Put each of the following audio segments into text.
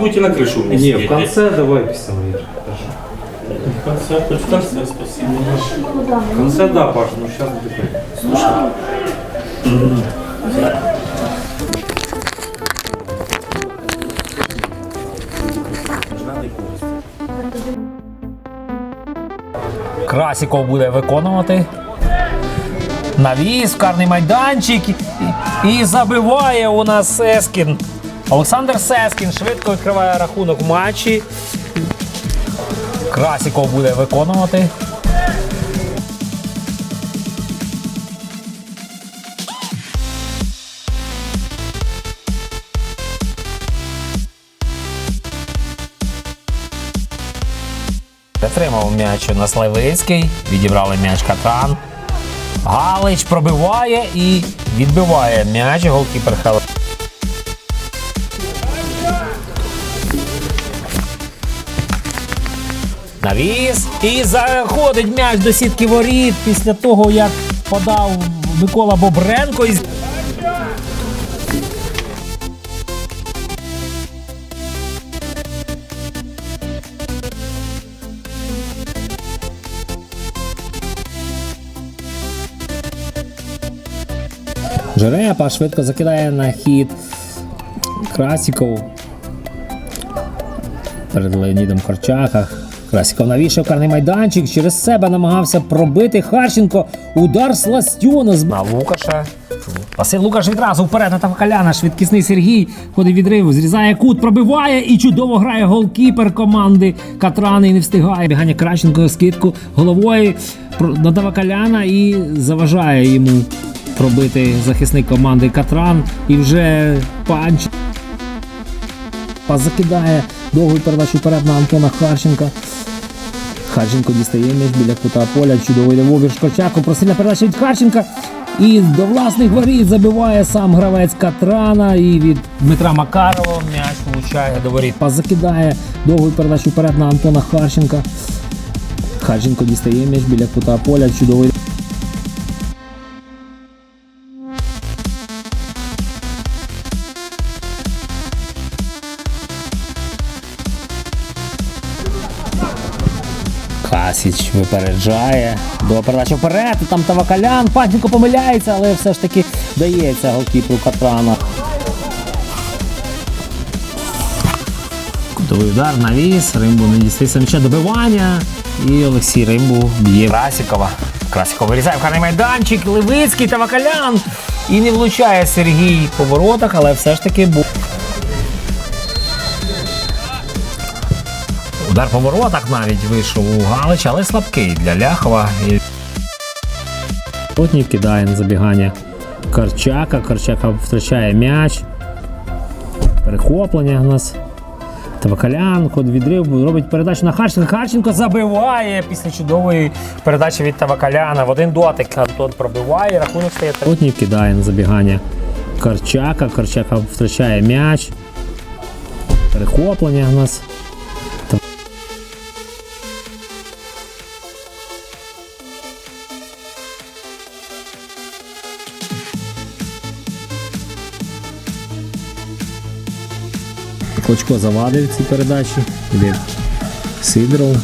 будете на крышу мне Не, в конце давай писали. Хорошо. В конце, хоть в конце, спасибо. В конце да, Паш, ну сейчас будет. Слушай. Красіков буде виконувати. Навіс, карний майданчик і, і забиває у нас Сескін. Олександр Сескін швидко відкриває рахунок матчі. Красіков буде виконувати. Затримав м'яч у нас Левицький, відібрали м'яч Катран. Галич пробиває і відбиває м'яч голкіпер Хел. Навіс. І заходить м'яч до сітки воріт після того, як подав Микола Бобренко. із- Жерепа швидко закидає на хід. Красіков. Перед Леонідом Корчаках. Красіков навішав карний майданчик. Через себе намагався пробити Харченко. Удар Сластьона з Лукаша. Василь Лукаш відразу вперед на Тавкаляна. Швидкісний Сергій ходить відриву, зрізає кут, пробиває і чудово грає голкіпер команди Катрани не встигає. Бігання Кращенко скидку головою на Тавакаляна і заважає йому пробити захисник команди Катран. І вже панч Пас закидає довгу передачу вперед на Антона Харченка. Харченко дістає м'яч біля кута поля. Чудовий йде вовір Шкорчаку. Просильна передача від Харченка. І до власних воріт забиває сам гравець Катрана. І від Дмитра Макарова м'яч влучає до воріт. Пас закидає довгу передачу вперед на Антона Харченка. Харченко дістає м'яч біля кута поля. Чудовий йде випереджає. До передача вперед. і Там Тавакалян. Панченко помиляється, але все ж таки дається голкіпру Катрана. Кутовий удар, навіс. Римбу не дістається м'яча добивання. І Олексій Римбу б'є Красікова. Красіков вирізає в карний майданчик. Левицький Тавакалян. І не влучає Сергій по воротах, але все ж таки був. Удар по воротах навіть вийшов у Галич, але слабкий для Ляхова. І... Плотнів кидає на забігання Карчака. Карчака втрачає м'яч. Перехоплення у нас. Тавакалян, ход відрив, робить передачу на Харченка. Харченко забиває після чудової передачі від Тавакаляна. В один дотик Антон пробиває, рахунок стає. Плотнів кидає на забігання Карчака. Карчака втрачає м'яч. Перехоплення у нас. Клочко завадив ці передачі. Іде Сидоров.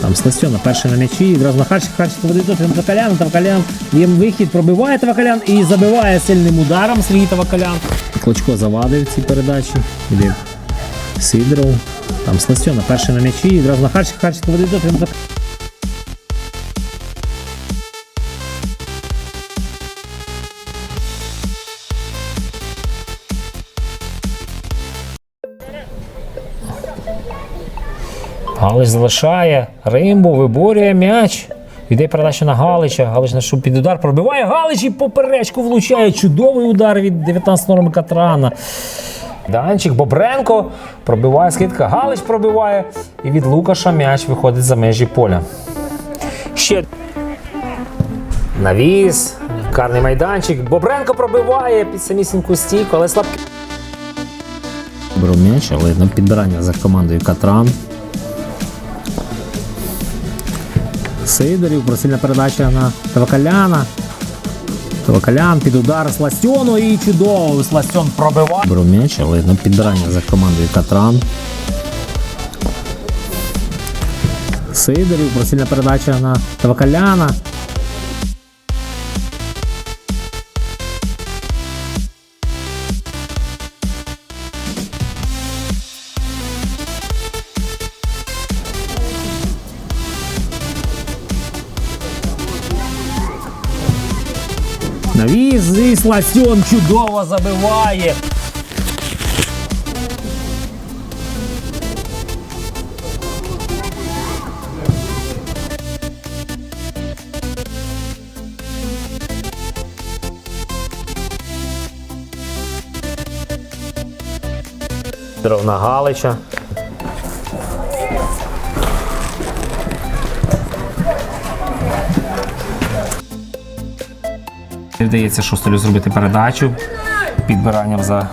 Там Сластьона перший на м'ячі, відразу на Харчик, Харчик веде до Тавкалян, Тавкалян їм вихід, пробиває Тавкалян і забиває сильним ударом Сергій Тавкалян. Клочко завадив цій передачі. Іде Сидоров. Там Сластьона перший на м'ячі, відразу на Харчик, Харчик веде до Тавкалян. Галич залишає. Римбу виборює м'яч. Йде передача на Галича. Галич на шуб під удар пробиває. Галич і поперечку влучає. Чудовий удар від 19 номер Катрана. Данчик Бобренко пробиває скидка. Галич пробиває. І від Лукаша м'яч виходить за межі поля. Ще навіс. Карний майданчик. Бобренко пробиває під самісіньку стійку, але слабкий. Беру м'яч, але на підбирання за командою Катран. Сидорів, просильна передача на Тавакаляна. Вакалян під удар Сластьону і чудово. Сластьон пробиває. Беру м'яч, але на підбирання за командою Катран. Сидорів, просильна передача на Вакаляна. Навіз і Сластьон чудово забиває. на Галича. Вдається Шостелю зробити передачу підбиранням за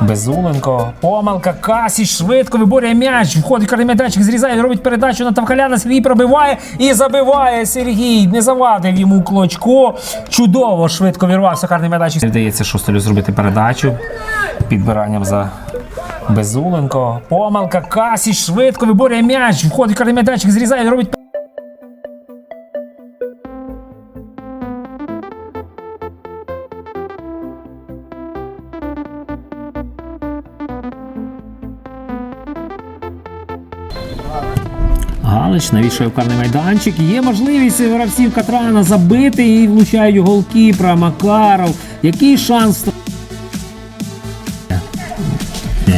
Безуленко. Помилка, Касіч швидко виборює м'яч. Входить карний майданчик, зрізає, робить передачу на Тавкаляна. Сергій пробиває і забиває Сергій. Не завадив йому Клочко. Чудово швидко вірвався карний майданчик. Вдається Шостелю зробити передачу підбиранням за Безуленко. Помилка, Касіч швидко виборює м'яч. Входить карний зрізає, робить Галич навішує в карний майданчик. Є можливість гравців Катрана забити і влучають голкіпра Макаров. Який шанс?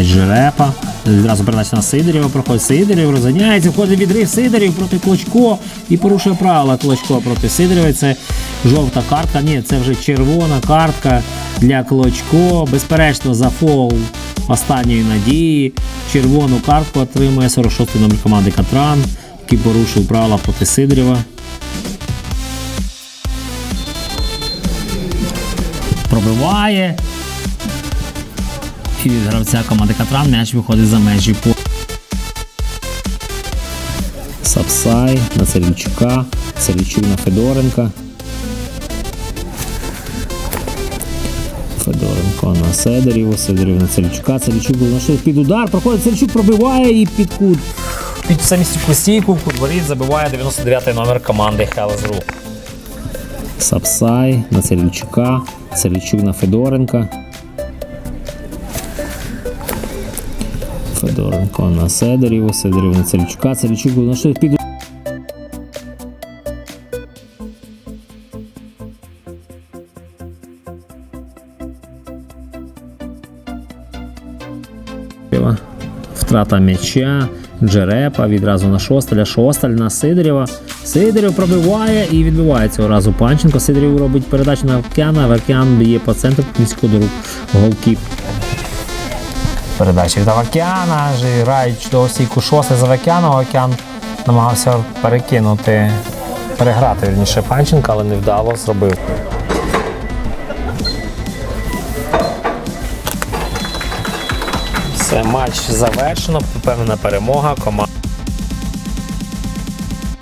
Жерепа. Відразу передача на Сидорєва проходить Сидорів, розганяється, входить відрив Сидорів проти Клочко і порушує правила Клочко проти Сидорєва. Це жовта картка. Ні, це вже червона картка для Клочко. Безперечно, за фол останньої надії. Червону картку отримує 46-й номер команди Катран, який порушив правила проти Сидорєва. Пробиває. І від гравця команди Катран м'яч виходить за межі по. Сапсай на Царівчука, Царівчук на Федоренка. Федоренко на Сидоріву, Сидорів на Царівчука, Царівчук був на під удар, проходить Царівчук, пробиває і під кут. Під самістівку стійку, кут воріт забиває 99-й номер команди Hellas.ru. Сапсай на Царівчука, Царівчук на Федоренка. Федоренко на Сидоріву, Сидорів на Царівчука, Царівчук на що під Втрата м'яча, Джерепа відразу на Шосталя, Шосталь на Сидорєва. Сидорів пробиває і відбиває цього разу Панченко. Сидорів робить передачу на Авкяна, Авкян б'є по центру міську до рук голкіп. Передача від Авакяна, грають чудово стійку шосте за Авакяна. Авакян намагався перекинути, переграти вірніше Панченка, але невдало зробив. Матч завершено. Певна перемога. Команда.